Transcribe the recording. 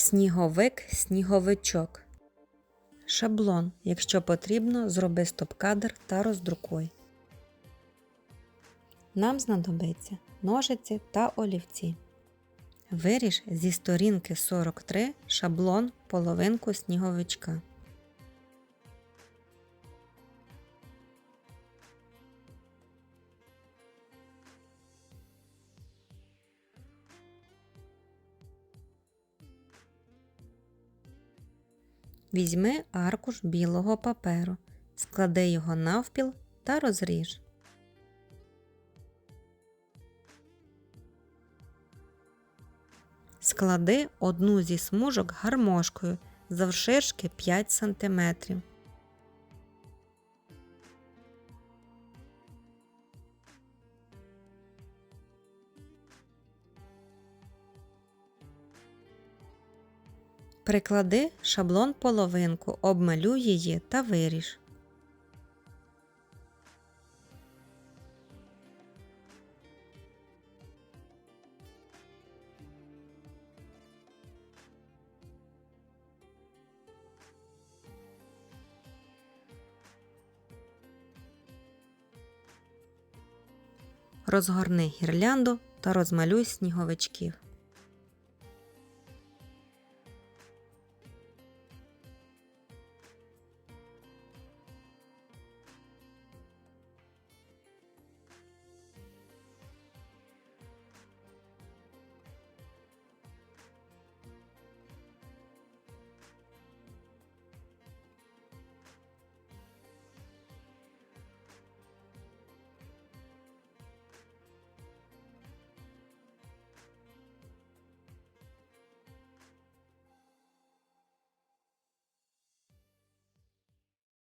Сніговик, сніговичок. Шаблон. Якщо потрібно, зроби стоп-кадр та роздрукуй. Нам знадобиться ножиці та олівці. Виріж зі сторінки 43 шаблон половинку сніговичка. Візьми аркуш білого паперу, склади його навпіл та розріж. Склади одну зі смужок гармошкою завширшки 5 см. Приклади шаблон половинку, обмалюй її та виріж. Розгорни гірлянду та розмалюй сніговичків.